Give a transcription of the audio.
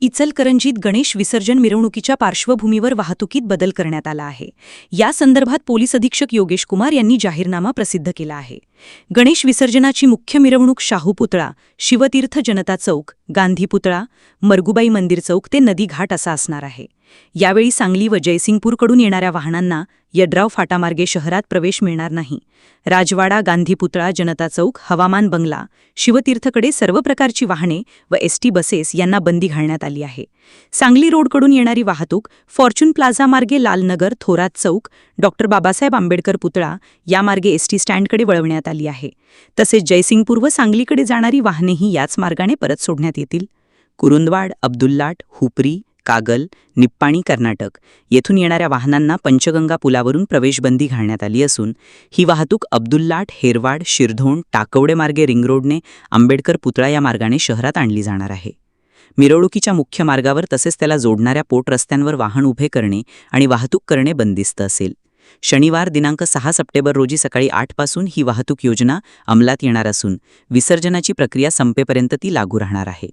इचलकरंजीत गणेश विसर्जन मिरवणुकीच्या पार्श्वभूमीवर वाहतुकीत बदल करण्यात आला आहे. या संदर्भात पोलीस अधीक्षक योगेश कुमार यांनी जाहीरनामा प्रसिद्ध केला आहे. गणेश विसर्जनाची मुख्य मिरवणूक शाहू पुतळा शिवतीर्थ जनता चौक गांधी पुतळा मरगुबाई मंदिर चौक ते नदी घाट असा असणार आहे. यावेळी सांगली व जयसिंगपूरकडून येणाऱ्या वाहनांना यड्राव फाटामार्गे शहरात प्रवेश मिळणार नाही. राजवाडा गांधी पुतळा जनता चौक हवामान बंगला शिवतीर्थकडे सर्व प्रकारची वाहने व एसटी बसेस यांना बंदी घालण्यात आली आहे. सांगली रोडकडून येणारी वाहतूक फॉर्च्यून प्लाझा मार्गे लालनगर थोरात चौक डॉक्टर बाबासाहेब आंबेडकर पुतळा यामार्गे एसटी स्टँडकडे वळवण्यात आली आहे. तसेच जयसिंगपूर व सांगलीकडे जाणारी वाहनेही याच मार्गाने परत सोडण्यात येतील. कुरुंदवाड अब्दुल्लाट हुपरी कागल निप्पाणी कर्नाटक येथून येणाऱ्या वाहनांना पंचगंगा पुलावरून प्रवेशबंदी घालण्यात आली असून ही वाहतूक अब्दुल्लाट हेरवाड शिरधोण टाकवडे मार्गे रिंग रोडने आंबेडकर पुतळा या मार्गाने शहरात आणली जाणार आहे. मिरवणुकीच्या मुख्य मार्गावर तसेच त्याला जोडणाऱ्या पोट रस्त्यांवर वाहन उभे करणे आणि वाहतूक करणे बंदिस्त असेल. शनिवार दिनांक सहा सप्टेंबर रोजी सकाळी आठपासून ही वाहतूक योजना अंमलात येणार असून विसर्जनाची प्रक्रिया संपेपर्यंत ती लागू राहणार आहे.